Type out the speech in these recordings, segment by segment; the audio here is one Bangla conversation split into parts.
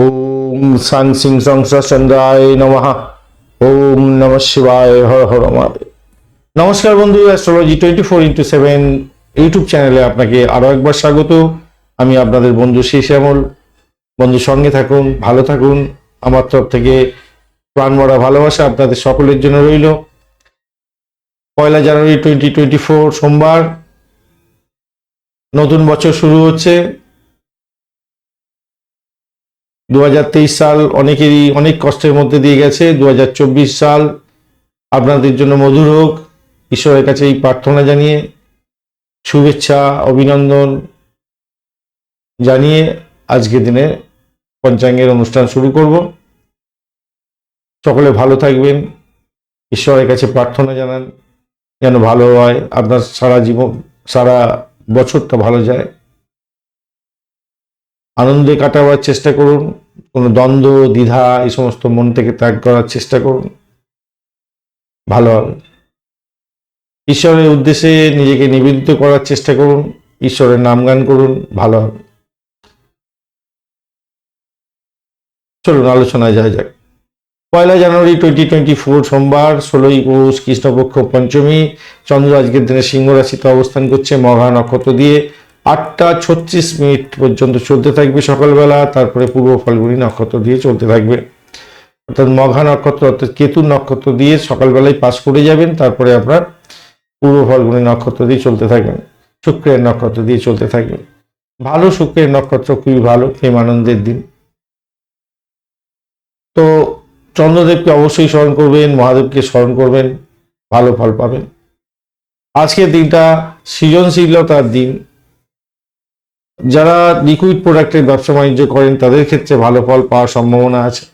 ওম সাং সিং সংসাচন্দ্রায় নমঃ। ওম নম শিবায়, হর হর মহাদেব। নমস্কার বন্ধু astrology twenty four into seven YouTube চ্যানেলে আপনাকে আরও একবার স্বাগত। আমি আপনাদের বন্ধু শ্যামল বন্ধু, সঙ্গে থাকুন, ভালো থাকুন। আমার তরফ থেকে প্রাণ মরা ভালোবাসা আপনাদের সকলের জন্য রইল। পয়লা জানুয়ারি টোয়েন্টি টোয়েন্টি ফোর সোমবার। নতুন বছর শুরু হচ্ছে। দু হাজার তেইশ সাল অনেকেরই অনেক কষ্টের মধ্যে দিয়ে গেছে। দু হাজার চব্বিশ সাল আপনাদের জন্য মধুর হোক। ঈশ্বরের কাছে এই প্রার্থনা জানিয়ে, শুভেচ্ছা, অভিনন্দন জানিয়ে আজকে দিনে পঞ্চাঙ্গের অনুষ্ঠান শুরু করব। সকলে ভালো থাকবেন। ঈশ্বরের কাছে প্রার্থনা জানান, যেন ভালো হয়। আপনার সারা জীবন, সারা বছরটা ভালো যায়। আনন্দে কাটাবার চেষ্টা করুন। কোনো দ্বন্দ্ব, দ্বিধা, এই সমস্ত মন থেকে ত্যাগ করার চেষ্টা করুন। ভালো হবে। ঈশ্বরের উদ্দেশ্যে নিজেকে নিবেদিত করার চেষ্টা করুন, ঈশ্বরের নাম গান করুন, ভালো হবে। চলুন, আলোচনায় যাওয়া যাক। পয়লা জানুয়ারি টোয়েন্টি টোয়েন্টি ফোর সোমবার, ষোলোই পৌষ কৃষ্ণপক্ষ পঞ্চমী, চন্দ্র আজকের দিনে সিংহ রাশিতে অবস্থান করছে মঘা নক্ষত্র দিয়ে। আটটা ছত্রিশ মিনিট পর্যন্ত চলতে থাকবে সকালবেলা, তারপরে পূর্ব ফাল্গুনী নক্ষত্র দিয়ে চলতে থাকবে। অর্থাৎ মঘা নক্ষত্র, অর্থাৎ কেতু নক্ষত্র দিয়ে সকালবেলায় পাস করে যাবেন, তারপরে আপনার পূর্ব ফাল্গুনী নক্ষত্র দিয়ে চলতে থাকবেন, শুক্রের নক্ষত্র দিয়ে চলতে থাকবেন। ভালো শুক্রের নক্ষত্র, খুবই ভালো প্রেম আনন্দের দিন। তো চন্দ্রদেবকে অবশ্যই স্মরণ করবেন, মহাদেবকে স্মরণ করবেন, ভালো ফল পাবেন। আজকের দিনটা সৃজনশীলতার দিন। লিকুইড প্রোডাক্টের ব্যবসা বাণিজ্য করেন, তাদের ক্ষেত্রে ভালো ফল পাওয়ার সম্ভাবনা আছে।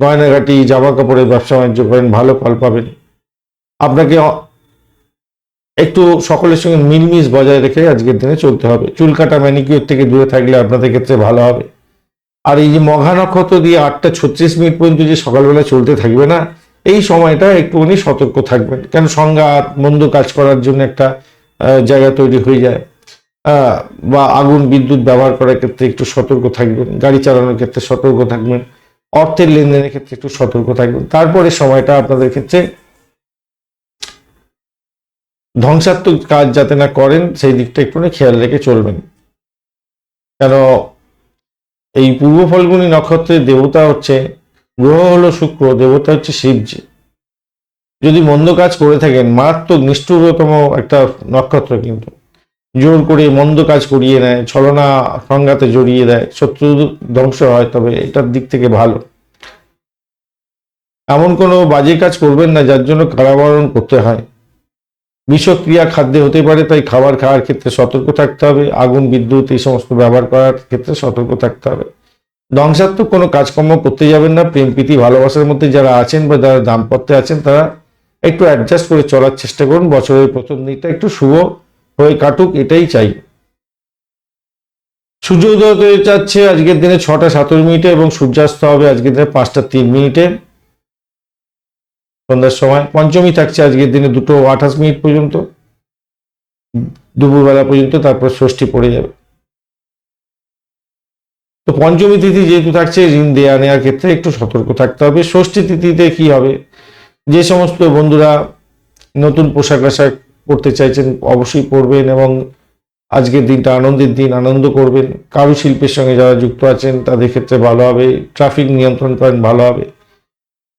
গয়নাঘাটি জামা কাপড়ের ব্যবসা বাণিজ্য করেন, ভালো ফল পাবেন। আপনাকে একটু সকলের সঙ্গে মিলমিশ বজায় রেখে আজকের দিনে চলতে হবে। চুল কাটা ম্যানিকিউর থেকে দূরে থাকলে আপনাদের ক্ষেত্রে ভালো হবে। আর এই যে মঘা নক্ষত্র দিয়ে আটটা ছত্রিশ মিনিট পর্যন্ত যে সকালবেলা চলতে থাকবে না, এই সময়টা একটুখানি সতর্ক থাকবেন। কেন সংঘাত, মন্দ কাজ করার জন্য একটা জায়গা তৈরি হয়ে যায়। বা আগুন, বিদ্যুৎ ব্যবহার করার ক্ষেত্রে একটু সতর্ক থাকবেন, গাড়ি চালানোর ক্ষেত্রে সতর্ক থাকবেন, অর্থের লেনদেনের ক্ষেত্রে একটু সতর্ক থাকবেন। তারপরে সময়টা আপনাদের ক্ষেত্রে ধ্বংসাত্মক কাজ যাতে না করেন, সেই দিকটা একটু খেয়াল রেখে চলবেন। কেন, এই পূর্ব ফল্গুনী নক্ষত্রের দেবতা হচ্ছে, গ্রহ হলো শুক্র, দেবতা হচ্ছে শিবজি যদি মন্দ কাজ করে থাকেন, মারাত্মক নিষ্ঠুরতম একটা নক্ষত্র কিন্তু। জোর করে মন্দ কাজ করিয়ে নেয় ছলনা সংঘাতে জড়িয়ে দেয়, শত্রু ধ্বংস হয়, তবে এটার দিক থেকে ভালো। এমন কোনো বাজে কাজ করবেন না, যার জন্য কারাবরণ করতে হয়। বিষক্রিয়া খাদ্যে হতে পারে, তাই খাবার খাওয়ার ক্ষেত্রে সতর্ক থাকতে হবে। আগুন, বিদ্যুৎ, এই সমস্ত ব্যবহার করার ক্ষেত্রে সতর্ক থাকতে হবে। ধ্বংসাত্মক কোনো কাজকর্ম করতে যাবেন না। প্রেম, প্রীতি, ভালোবাসার মধ্যে যারা আছেন বা যারা দাম্পত্যে আছেন, তারা একটু অ্যাডজাস্ট করে চলার চেষ্টা করুন। বছরের প্রথম দিকটা একটু শুভ। হয়ে কাটুক, এটাই চাই। সূর্য উদয় হতে যাচ্ছে আজকের দিনে ছটা সতেরো মিনিটে এবং সূর্যাস্ত হবে আজকের দিনে পাঁচটা তিন মিনিটে। সন্ধ্যার সময় পঞ্চমী থাকছে আজকের দিনে দুটো আঠাশ মিনিট পর্যন্ত। দুপুরবেলা পর্যন্ত তারপর ষষ্ঠী পড়ে যাবে। তো পঞ্চমী তিথি যেহেতু থাকছে, ঋণ দেয়া নেওয়ার ক্ষেত্রে একটু সতর্ক থাকতে হবে। ষষ্ঠী তিথিতে কি হবে? যে সমস্ত বন্ধুরা নতুন পোশাক আশাক পরতে চাইছেন, অবশ্যই পরবেন এবং আজকের দিনটা আনন্দের দিন, আনন্দ করবেন। কারু শিল্পের সঙ্গে যারা যুক্ত আছেন, তাদের ক্ষেত্রে ভালো হবে। ট্রাফিক নিয়ন্ত্রণ করেন ভালো হবে।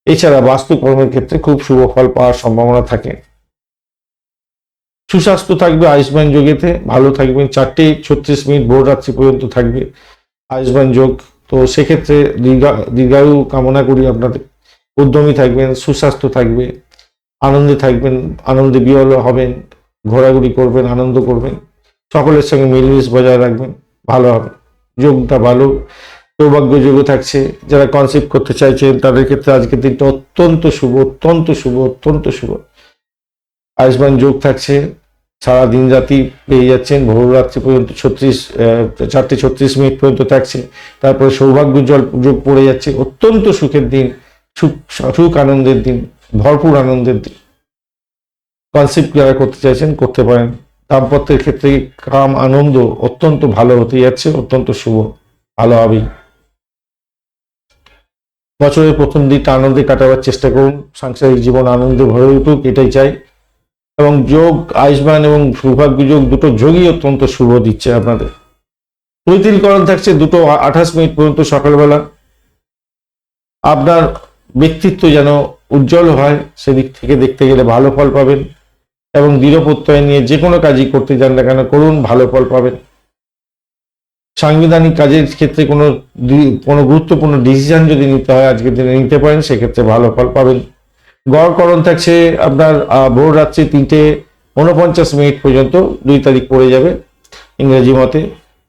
এছাড়া বাস্তুকর্মের ক্ষেত্রে খুব শুভ ফল পাওয়ার সম্ভাবনা থাকে। সুস্বাস্থ্য থাকবে আয়ুষ্মান যোগেতে, ভালো থাকবেন চারটে ছত্রিশ মিনিট ভোর রাত্রি পর্যন্ত থাকবে আয়ুষ্মান যোগ। তো সেক্ষেত্রে দীর্ঘা, দীর্ঘায়ু কামনা করি আপনাদের। উদ্যমী থাকবেন, সুস্বাস্থ্য থাকবে। আনন্দে থাকবেন, আনন্দে বিহল হবেন, ঘোরাঘুরি করবেন, আনন্দ করবেন, সকলের সঙ্গে মিলমিশ বজায় রাখবেন, ভালো হবে। যোগটা ভালো, সৌভাগ্য যোগও থাকছে। যারা কনসেপ্ট করতে চাইছেন, তাদের ক্ষেত্রে আজকের দিনটা অত্যন্ত শুভ অত্যন্ত শুভ অত্যন্ত শুভ। আয়ুষ্মান যোগ থাকছে, সারা দিন রাতি পেয়ে যাচ্ছেন, ভোর রাত্রি পর্যন্ত ছত্রিশ চারটে ছত্রিশ মিনিট পর্যন্ত থাকছে। তারপরে সৌভাগ্য জল যোগ পড়ে যাচ্ছে। অত্যন্ত সুখের দিন, সুখ সুখ আনন্দের দিন। ভরপুর আনন্দের দিন। কনসেপ্ট যারা করতে চাইছেন, করতে পারেন। দাম্পত্যের ক্ষেত্রে কাম, আনন্দ অত্যন্ত ভালো হতে যাচ্ছে, অত্যন্ত শুভ, ভালো হবেই বছরের প্রথম দিকটা আনন্দে কাটাবার চেষ্টা করুন। সাংসারিক জীবন আনন্দে ভরে উঠুক, এটাই চাই। এবং যোগ, আয়ুষ্মান এবং সৌভাগ্য যোগ দুটো যোগই অত্যন্ত শুভ দিচ্ছে আপনাদের। পৈতৃকরণ থাকছে দুটো আঠাশ মিনিট পর্যন্ত সকালবেলা। আপনার ব্যক্তিত্ব যেন উজ্জ্বল হয় সেদিক থেকে দেখতে গেলে ভালো ফল পাবেন এবং দৃঢ় প্রত্যয় নিয়ে যে কোনো কাজই করতে যান না কেন, করুন, ভালো ফল পাবেন। সাংবিধানিক কাজের ক্ষেত্রে কোনো কোনো গুরুত্বপূর্ণ ডিসিশন যদি নিতে হয়, আজকের দিনে নিতে পারেন, সেক্ষেত্রে ভালো ফল পাবেন। গড়করণ থাকছে আপনার ভোর রাত্রি তিনটে উনপঞ্চাশ মিনিট পর্যন্ত, দুই তারিখ পড়ে যাবে ইংরেজি মতে।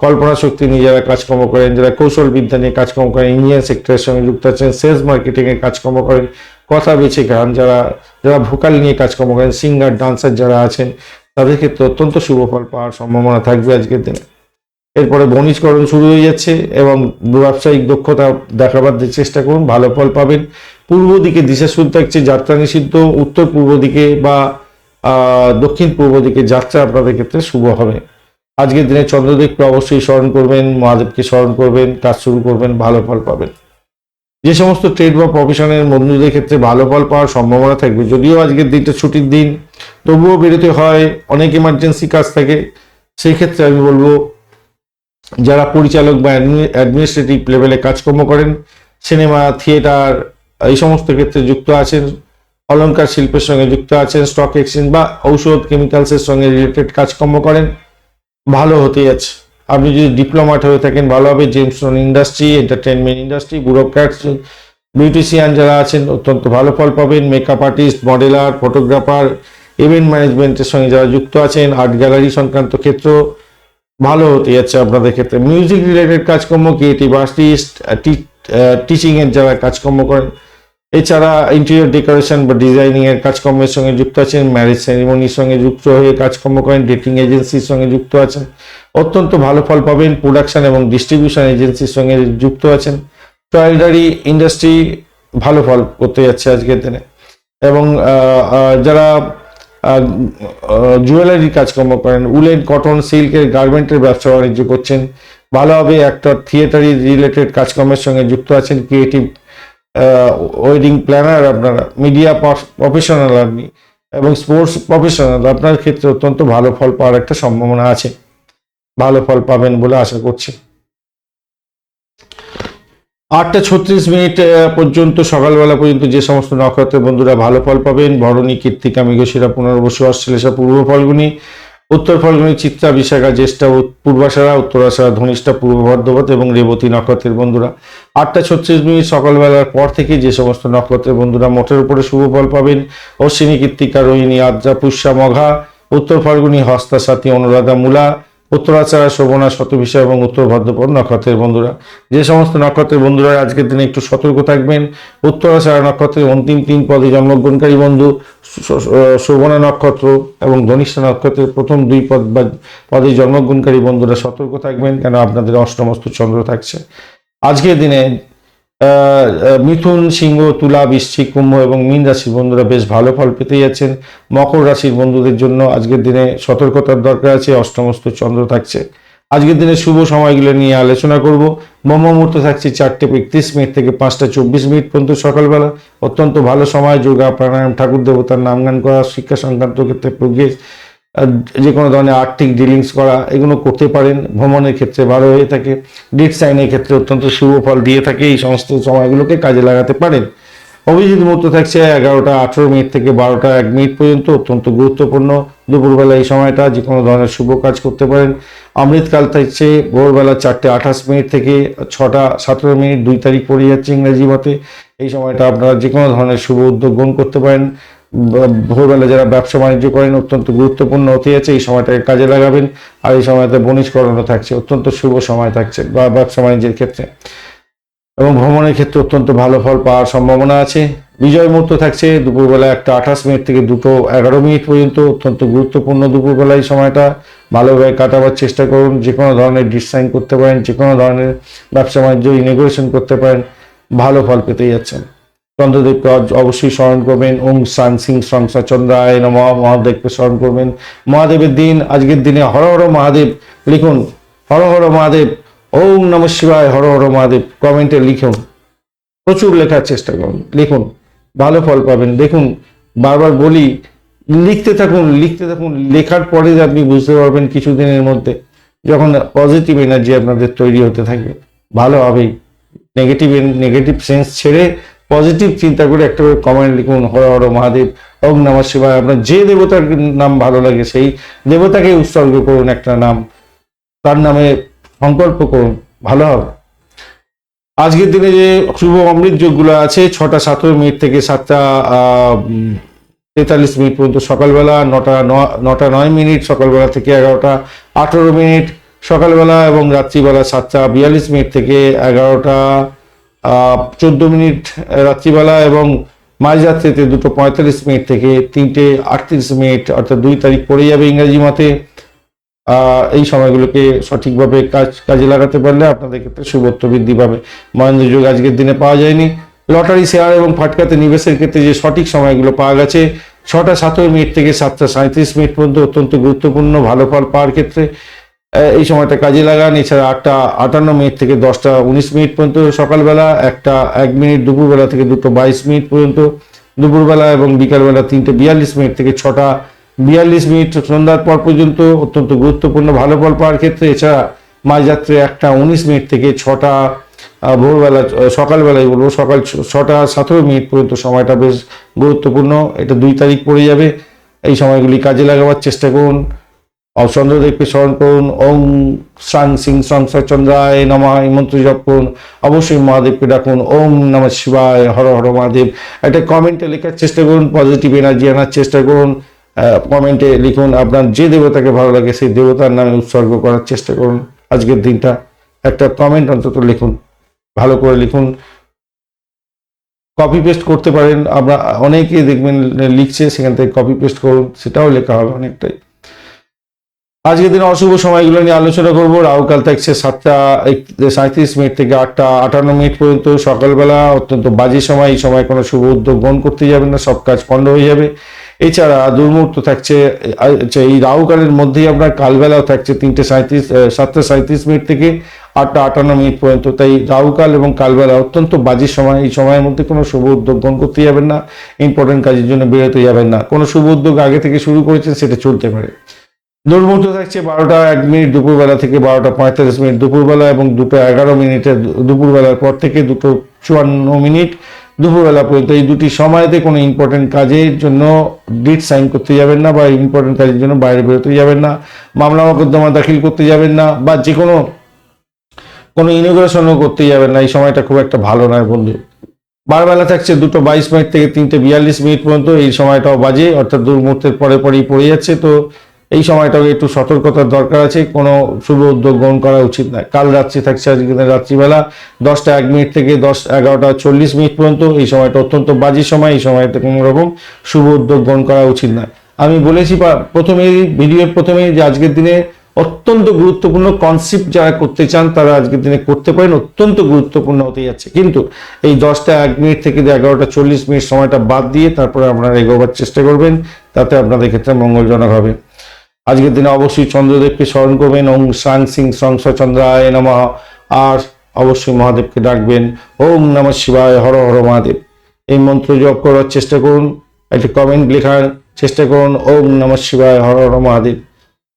কল্পনা শক্তি নিয়ে যারা কাজকর্ম করেন, যারা কৌশল বিদ্যা নিয়ে কাজকর্ম করেন, ইঞ্জিনিয়ার সেক্টরের সঙ্গে যুক্ত আছেন সেলস মার্কেটিং এর কাজকর্ম করেন কথা বেছে গান, যারা যারা ভোকাল নিয়ে কাজকর্ম করেন সিঙ্গার ডান্সার যারা আছেন, তাদের ক্ষেত্রে অত্যন্ত শুভ ফল পাওয়ার সম্ভাবনা থাকবে আজকের দিনে। এরপরে বণিজকরণ শুরু হয়ে যাচ্ছে এবং ব্যবসায়িক দক্ষতা দেখাবার চেষ্টা করুন, ভালো ফল পাবেন। পূর্ব দিকে দিশা শুরু থাকছে, যাত্রা নিষিদ্ধ। উত্তর পূর্ব দিকে বা দক্ষিণ পূর্ব দিকে যাত্রা আপনাদের ক্ষেত্রে শুভ হবে। আজকের দিনে চন্দ্রদেবকে অবশ্যই স্মরণ করবেন, মহাদেবকে স্মরণ করবেন, কাজ শুরু করবেন, ভালো ফল পাবেন। যে সমস্ত ট্রেড বা প্রফেশনের বন্ধুদের ক্ষেত্রে ভালো ফল পাওয়ার সম্ভাবনা থাকবে, যদিও আজকের দিনটা ছুটির দিন, তবুও বেরোতে হয়, অনেক ইমার্জেন্সি কাজ থাকে, সেই ক্ষেত্রে আমি বলব যারা পরিচালক বা অ্যাডমিনিস্ট্রেটিভ লেভেলে কাজকর্ম করেন সিনেমা থিয়েটার এই সমস্ত ক্ষেত্রে যুক্ত আছেন অলঙ্কার শিল্পের সঙ্গে যুক্ত আছেন স্টক এক্সচেঞ্জ বা ঔষধ কেমিক্যালসের সঙ্গে রিলেটেড কাজকর্ম করেন, ভালো হতে যাচ্ছে আপনি যদি ডিপ্লোমাট হয়ে থাকেন, ভালো হবে। Jameson industry entertainment industry bureaucrats beautician যারা আছেন, অত্যন্ত ভালো ফল পাবেন। Makeup artist modeller photographer event ম্যানেজমেন্টের সঙ্গে যারা যুক্ত আছেন আর্ট গ্যালারি সংক্রান্ত ক্ষেত্র ভালো হতে যাচ্ছে আপনাদের ক্ষেত্রে। মিউজিক রিলেটেড কাজকর্ম ক্রিয়েটিভ আর্টিস্ট টিচিং এর যারা কাজকর্ম করেন, এছাড়া ইন্টেরিয়র ডেকোরেশন বা ডিজাইনিংয়ের কাজকর্মের সঙ্গে যুক্ত আছেন ম্যারেজ সেরিমনির সঙ্গে যুক্ত হয়ে কাজকর্ম করেন ডেটিং এজেন্সির সঙ্গে যুক্ত আছেন। অত্যন্ত ভালো ফল পাবেন। প্রোডাকশন এবং ডিস্ট্রিবিউশন এজেন্সির সঙ্গে যুক্ত আছেন। টয়লারি ইন্ডাস্ট্রি ভালো ফল করতে যাচ্ছে আজকের দিনে। এবং যারা জুয়েলারি কাজকর্ম করেন উলেন কটন সিল্কের গার্মেন্টের ব্যবসা বাণিজ্য করছেন, ভালোভাবে একটা থিয়েটারি রিলেটেড কাজকর্মের সঙ্গে যুক্ত আছেন ক্রিয়েটিভ ওয়েডিং প্ল্যানার আপনারা মিডিয়া প্রফেশনাল আপনি, এবং স্পোর্টস প্রফেশনাল আপনার ক্ষেত্রে অত্যন্ত ভালো ফল পাওয়ার একটা সম্ভাবনা আছে। ভালো ফল পাবেন বলে আশা করছি। আটটা ছত্রিশ মিনিট পর্যন্ত, সকালবেলা পর্যন্ত যে সমস্ত নক্ষত্রের বন্ধুরা ভালো ফল পাবেন, ভরণী কীর্তিকা মৃগশিরা পুনর্বসু অশ্লেষা পূর্ব ফলগুনি, উত্তর ফলগুনি, চিত্রা, বিশাখা, জ্যেষ্ঠা উ- পূর্বাষাঢ়া উত্তরাষাঢ়া ধনিষ্ঠা, পূর্ব ভদ্রপথ এবং রেবতী নক্ষত্রের বন্ধুরা। আটটা ছত্রিশ মিনিট, সকালবেলার পর থেকে যে সমস্ত নক্ষত্রের বন্ধুরা মোটের উপরে শুভ ফল পাবেন, অশ্বিনী, কীর্তিকা, রোহিণী, আদ্রা, পুষ্যা, মঘা, উত্তর ফলগুনি, হস্তা, সাথী, অনুরাধা, মূলা উত্তরাচারা, শোভনা শতবিষা এবং উত্তর ভাদ্রপদ নক্ষত্রের বন্ধুরা। যে সমস্ত নক্ষত্রের বন্ধুরা, আজকের দিনে একটু সতর্ক থাকবেন। উত্তরাচারা নক্ষত্রের অন্তিম তিন পদে জন্মগ্রহণকারী বন্ধু শোভনা নক্ষত্র এবং ধনিষ্ঠা নক্ষত্রের প্রথম দুই পদ বা, পদে জন্মগ্রহণকারী বন্ধুরা সতর্ক থাকবেন, কেন আপনাদের অষ্টমস্ত চন্দ্র থাকছে। আজকের দিনে মিথুন সিংহ, তুলা, বৃশ্চিক কুম্ভ এবং মীন রাশির বন্ধুরা বেশ ভালো ফল পেতে যাচ্ছেন। মকর রাশির বন্ধুদের জন্য আজকের দিনে সতর্কতার দরকার আছে, অষ্টমস্ত চন্দ্র থাকছে। আজকের দিনে শুভ সময়গুলো নিয়ে আলোচনা করব। ব্রহ্ম মুহূর্ত থাকছে চারটে একত্রিশ মিনিট থেকে পাঁচটা চব্বিশ মিনিট পর্যন্ত সকালবেলা। অত্যন্ত ভালো সময়, যোগা, প্রাণায়াম, ঠাকুর দেবতার নাম গান করা, শিক্ষা সংক্রান্ত ক্ষেত্রে প্রোগ্রেস যে কোনো ধরনের আর্থিক ডিলিংস করা, এগুলো করতে পারেন। ভ্রমণের ক্ষেত্রে ভালো হয়ে থাকে। ডেট সাইনের ক্ষেত্রে অত্যন্ত শুভ ফল দিয়ে থাকে। এই সমস্ত সময়গুলোকে কাজে লাগাতে পারেন। অভিজিৎ মুহূর্ত থাকছে এগারোটা আঠেরো মিনিট থেকে বারোটা এক মিনিট পর্যন্ত। অত্যন্ত গুরুত্বপূর্ণ। দুপুরবেলা এই সময়টা যে কোনো ধরনের শুভ কাজ করতে পারেন। অমৃতকাল থাকছে। ভোরবেলা চারটে আঠাশ মিনিট থেকে ছটা সতেরো মিনিট, দুই তারিখ পড়ে যাচ্ছে ইংরেজি মতে। এই সময়টা আপনারা যে কোনো ধরনের শুভ উদ্যোগ গ্রহণ করতে পারেন। ভোরবেলা যারা ব্যবসা বাণিজ্য করেন, অত্যন্ত গুরুত্বপূর্ণ অতি আছে, এই সময়টাকে কাজে লাগাবেন। আর এই সময়তে বনিষ্করণও থাকছে, অত্যন্ত শুভ সময় থাকছে বা ব্যবসা বাণিজ্যের ক্ষেত্রে। এবং ভ্রমণের ক্ষেত্রে অত্যন্ত ভালো ফল পাওয়ার সম্ভাবনা আছে। বিজয় মুহূর্ত থাকছে, দুপুরবেলা একটা আঠাশ মিনিট থেকে দুটো এগারো মিনিট পর্যন্ত, অত্যন্ত গুরুত্বপূর্ণ দুপুরবেলা এই সময়টা। ভালোভাবে কাটাবার চেষ্টা করুন, যে কোনো ধরনের ডিসাইন করতে পারেন, যে কোনো ধরনের ব্যবসা বাণিজ্য ইনেগোরেশন করতে পারেন, ভালো ফল পেতে যাচ্ছেন। চন্দ্রদেবকে অবশ্যই স্মরণ করবেন। ওম সান সিং সংসা চন্দ্রায় নম। মহাদেবকে স্মরণ করবেন। মহাদেবের দিন, আজকের দিনে হর হর মহাদেব লিখুন। হর হর মহাদেব ওম নম শিবায় হর হর মহাদেব। কমেন্টে লিখুন। প্রচুর লেখার চেষ্টা করুন। লিখুন। ভালো ফল পাবেন। দেখুন, বারবার বলি, লিখতে থাকুন লিখতে থাকুন। লেখার পরে আপনি বুঝতে পারবেন কিছুদিনের মধ্যে যখন পজিটিভ এনার্জি আপনাদের তৈরি হতে থাকবে। ভালো হবেই। নেগেটিভ নেগেটিভ সেন্স ছেড়ে পজিটিভ চিন্তা করে একটা কমেন্ট লিখুন, হর হর মহাদেব, ওম নমঃ শিবায়। আপনার যে দেবতার নাম ভালো লাগে, সেই দেবতাকে উৎসর্গ করুন একটা নাম। তার নামে সংকল্প করুন, ভালো হবে। আজকের দিনে যে শুভ অমৃত যোগগুলো আছে, ছটা সতেরো মিনিট থেকে সাতটা তেতাল্লিশ মিনিট পর্যন্ত সকালবেলা, নটা নটা, নয় মিনিট, সকালবেলা থেকে এগারোটা, আঠেরো মিনিট, সকালবেলা এবং রাত্রিবেলা সাতটা, বিয়াল্লিশ মিনিট থেকে এগারোটা চোদ্দ মিনিট রাত্রিবেলা এবং মাঝরাত্রিতে দুটো পঁয়তাল্লিশ মিনিট থেকে তিনটে আটত্রিশ মিনিট, অর্থাৎ দুই তারিখ পড়ে যাবে ইংরেজি মতে। এই সময়গুলোকে সঠিকভাবে কাজ, কাজে লাগাতে পারলে আপনাদের ক্ষেত্রে শুভত্ব বৃদ্ধি পাবে। মহেন্দ্র যোগ আজকের দিনে পাওয়া যায়নি। লটারি, শেয়ার এবং ফাটকাতে নিবেশের ক্ষেত্রে যে সঠিক সময়গুলো পাওয়া গেছে, ছটা সতেরো মিনিট থেকে সাতটা সাঁত্রিশ মিনিট পর্যন্ত অত্যন্ত গুরুত্বপূর্ণ, ভালো ফল পাওয়ার ক্ষেত্রে। এই সময়টা কাজে লাগান। এছাড়া আটটা, আটান্ন মিনিট থেকে দশটা উনিশ মিনিট পর্যন্ত সকালবেলা, একটা, এক মিনিট দুপুরবেলা থেকে দুটো বাইশ মিনিট পর্যন্ত। দুপুরবেলা এবং বিকালবেলা তিনটে বিয়াল্লিশ মিনিট থেকে ছটা বিয়াল্লিশ মিনিট সন্ধ্যার পর পর্যন্ত অত্যন্ত গুরুত্বপূর্ণ ভালো ফল পাওয়ার ক্ষেত্রে। এছাড়া মাঝরাত্রে একটা উনিশ মিনিট থেকে ছটা ভোরবেলা সকালবেলায় বলব সকাল ছটা, সতেরো মিনিট পর্যন্ত সময়টা বেশ গুরুত্বপূর্ণ। এটা দুই তারিখ পড়ে যাবে। এই সময়গুলি কাজে লাগাবার চেষ্টা করুন। চন্দ্রদেবকে স্মরণ করুন। ওম সাং সিং সংসার চন্দ্রায় নমঃ মন্ত্র জপ করুন। অবশ্যই মহাদেবকে ডাকুন। ওম নম শিবায়, হর হর মহাদেব। একটা কমেন্টে লেখার চেষ্টা করুন পজিটিভ এনার্জি আনার চেষ্টা করুন। কমেন্টে লিখুন আপনার যে দেবতাকে ভালো লাগে, সেই দেবতার নামে উৎসর্গ করার চেষ্টা করুন। আজকের দিনটা একটা কমেন্ট অন্তত লিখুন। ভালো করে লিখুন। কপি পেস্ট করতে পারেন। আমরা অনেকেই দেখবেন, লিখছে, সেখান থেকে কপি পেস্ট করুন। সেটাও লেখা হবে অনেকটাই। আজকের দিনে অশুভ সময়গুলো নিয়ে আলোচনা করব। রাহুকাল থাকছে সাতটা সাঁত্রিশ মিনিট থেকে আটটা আটান্ন মিনিট পর্যন্ত সকালবেলা অত্যন্ত বাজে সময়। এই সময় কোনো শুভ উদ্যোগ গ্রহণ করতে যাবেন না সব কাজ পণ্ড হয়ে যাবে। এছাড়া দুর্মুহূর্ত থাকছে আচ্ছা, এই রাহুকালের মধ্যেই আপনার কালবেলাও থাকছে তিনটে সাঁত্রিশ সাতটা সাঁত্রিশ মিনিট থেকে আটটা আটান্ন মিনিট পর্যন্ত। তাই রাহুকাল এবং কালবেলা অত্যন্ত বাজে সময়। এই সময়ের মধ্যে কোনো শুভ উদ্যোগ গ্রহণ করতে যাবেন না। ইম্পর্টেন্ট কাজের জন্য বেরোতে যাবেন না। কোনো শুভ উদ্যোগ আগে থেকে শুরু করেছেন সেটা চলতে পারে। দুর্মুহূর্ত থাকছে বারোটা এক মিনিট দুপুরবেলা থেকে বারোটা পঁয়তাল্লিশ মিনিট দুপুরবেলা এবং দুটো এগারো মিনিটে দুপুরবেলার পর থেকে দুটো চুয়ান্ন মিনিট দুপুরবেলা পর্যন্ত। এই দুটি সময়তে কোনো ইম্পর্টেন্ট কাজের জন্য ডিট সাইন করতে যাবেন না বা ইম্পর্টেন্ট কাজের জন্য বাইরে বেরোতে যাবেন না, মামলা মোকদ্দমা দাখিল করতে যাবেন না বা যে কোনো কোনো ইনোগ্রেশনও করতে যাবেন না। এই সময়টা খুব একটা ভালো নয় বন্ধু। বারবেলা থাকছে দুটো বাইশ মিনিট থেকে তিনটে বিয়াল্লিশ মিনিট পর্যন্ত। এই সময়টাও বাজে, অর্থাৎ দু মুহূর্তের পরে পরেই পড়ে যাচ্ছে। তো এই সময়টাও একটু সতর্কতার দরকার আছে, কোনো শুভ উদ্যোগ গ্রহণ করা উচিত নয়। কাল রাত্রি থাকছে, আজকে রাত্রিবেলা, দশটা এক মিনিট থেকে দশ, এগারোটা চল্লিশ মিনিট পর্যন্ত, এই সময়টা অত্যন্ত বাজে সময়, এই সময়টা কোনো রকম শুভ উদ্যোগ গ্রহণ করা উচিত নয়। আমি বলেছি প্রথমেই, ভিডিওর প্রথমেই যে আজকের দিনে অত্যন্ত গুরুত্বপূর্ণ কনসেপ্ট যারা করতে চান, তারা আজকের দিনে করতে পারেন, অত্যন্ত গুরুত্বপূর্ণ হতে যাচ্ছে। কিন্তু এই দশটা এক মিনিট থেকে এগারোটা চল্লিশ মিনিট সময়টা বাদ দিয়ে তারপরে আপনারা এগোবার চেষ্টা করবেন, তাতে আপনাদের ক্ষেত্রে মঙ্গলজনক হবে। আজকের দিনে অবশ্যই চন্দ্রদেবকে স্মরণ করবেন ওম সাং সিং সংস চন্দ্রায় নমঃ। আর অবশ্যই মহাদেবকে ডাকবেন। ওম নমঃ শিবায়, হর হর মহাদেব। এই মন্ত্র জপ করার চেষ্টা করুন। একটা কমেন্ট লেখার চেষ্টা করুন। ওম নমঃ শিবায়, হর হর মহাদেব।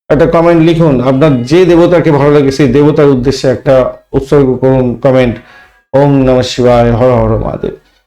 একটা কমেন্ট লিখুন। আপনার যে দেবতাকে ভালো লাগে, সেই দেবতার উদ্দেশ্যে একটা উৎসর্গ করুন কমেন্ট ওম নমঃ শিবায়, হর হর মহাদেব।